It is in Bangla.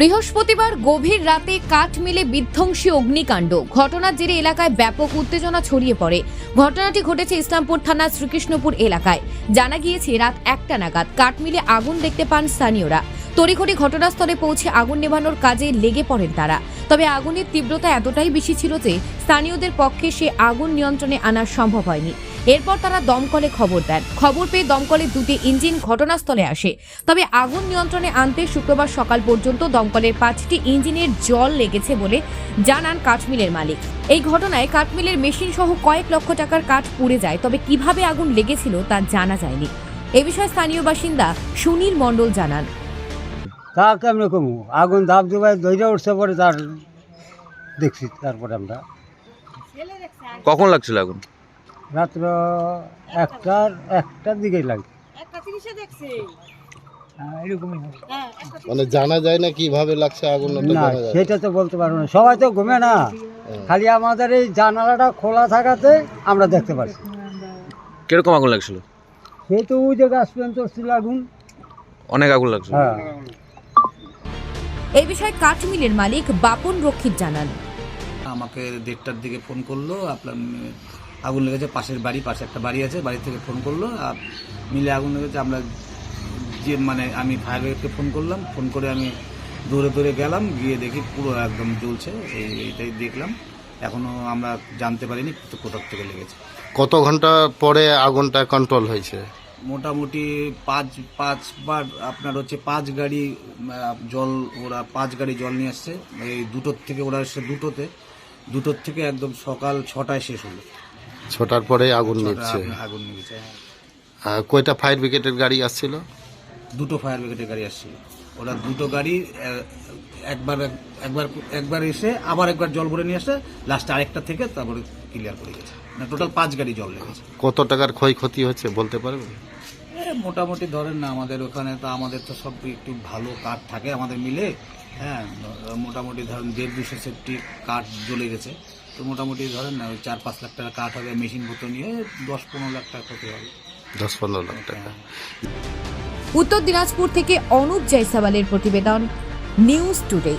বৃহস্পতিবার গভীর রাতে কাঠ মিলে বিধ্বংসী অগ্নিকাণ্ড। ঘটনার জেরে এলাকায় ব্যাপক উত্তেজনা ছড়িয়ে পড়ে। ঘটনাটি ঘটেছে ইসলামপুর থানার শ্রীকৃষ্ণপুর এলাকায়। জানা গিয়েছে, রাত একটা নাগাদ কাঠ মিলে আগুন দেখতে পান স্থানীয়রা। তড়িঘড়ি ঘটনাস্থলে পৌঁছে আগুন নেভানোর কাজে লেগে পড়েন তারা। তবে আগুনের তীব্রতা এতটাই বেশি ছিল যে, স্থানীয়দের পক্ষে সে আগুন নিয়ন্ত্রণে আনা সম্ভব হয়নি। এরপর তারা দমকলে খবর দেন। খবর পেয়ে দমকলের দুটি ইঞ্জিন ঘটনাস্থলে আসে। তবে আগুন নিয়ন্ত্রণে আনতে শুক্রবার সকাল পর্যন্ত দমকলের পাঁচটি ইঞ্জিনের জল লেগেছে বলে জানান কাঠমিলের মালিক। এই ঘটনায় কাঠমিলের মেশিন সহ কয়েক লক্ষ টাকার কাঠ পুড়ে যায় তবে কীভাবে আগুন লেগেছিল তা জানা যায়নি। এ বিষয়ে স্থানীয় বাসিন্দা সুনীল মণ্ডল জানান। তা কেমনে কমু? আগুন ধাপ দুবাই ধৈর্য উঠছে পরে তার দেখছি তারপরে আমরা। কখন লাগছিল আগুন? রাত্র একটার একটার দিকেই লাগে। একটা তিরিশে দেখছে। এরকমই হ্যাঁ। একটা মানে জানা যায় না কীভাবে লাগছে আগুন না। সেটা তো বলতে পারব না। সবাই তো ঘুমে না। খালি আমাদের এই জানালাটা খোলা থাকাতে আমরা দেখতে পাচ্ছি। কীরকম আগুন লাগছিল? সেই তো ওই যে গাছ পর্যন্ত ছিল আগুন। অনেক আগুন লাগছিল। হ্যাঁ। এই বিষয়ে কাঠমিলের মালিক বাপন রক্ষিত জানান। আমাকে দেড়টার দিকে ফোন করল আপনার আগুন লেগেছে পাশের বাড়ি পাশে একটা বাড়ি আছে বাড়ি থেকে ফোন করল আর মিলে আগুন লেগেছে আমরা যে মানে আমি ফায়ার ব্রিগেডকে ফোন করলাম ফোন করে আমি দৌড়ে দৌড়ে গেলাম গিয়ে দেখি পুরো একদম জ্বলছে এই এইটাই দেখলাম এখনও আমরা জানতে পারিনি কোথার থেকে লেগেছে। কত ঘণ্টা পরে আগুনটা কন্ট্রোল হয়েছে? মোটামুটি পাঁচ পাঁচবার আপনার হচ্ছে পাঁচ গাড়ি জল ওরা পাঁচ গাড়ি জল নিয়ে আসছে এই দুটোর থেকে ওরা এসে দুটোতে দুটোর থেকে একদম সকাল ছটায় শেষ হলো। ছটার পরে আগুন নিচ্ছে আগুন- আগুন নিয়েছে আহ, কয়টা ফায়ার ব্রিগেডের গাড়ি আসছিল? দুটো ফায়ার ব্রিগেডের গাড়ি আসছিল। ওরা দুটো গাড়ি একবার একবার একবার এসে আবার একবার জল ভরে নিয়ে আসে লাস্টে আরেকটা থেকে তারপরে ক্লিয়ার করে গেছে। না টোটাল পাঁচ গাড়ি জল লেগেছে। কত টাকার ক্ষয়ক্ষতি হচ্ছে বলতে পারবেন মোটামুটি ধরেন না আমাদের ওখানে তো আমাদের তো সব একটু ভালো কাঠ থাকে আমাদের মিলে। হ্যাঁ মোটামুটি ধরেন দেড় দুশো সেফটি কাঠ জ্বলে গেছে। তো মোটামুটি ধরেন না ওই চার পাঁচ লাখ টাকা কাঠ হবে মেশিন পত্র নিয়ে দশ পনেরো লাখ টাকা ক্ষতি হবে। দশ পনেরো লাখ টাকা। উত্তর দিনাজপুর থেকে অনুপ জয়সাওয়ালের প্রতিবেদন নিউজ টুডে।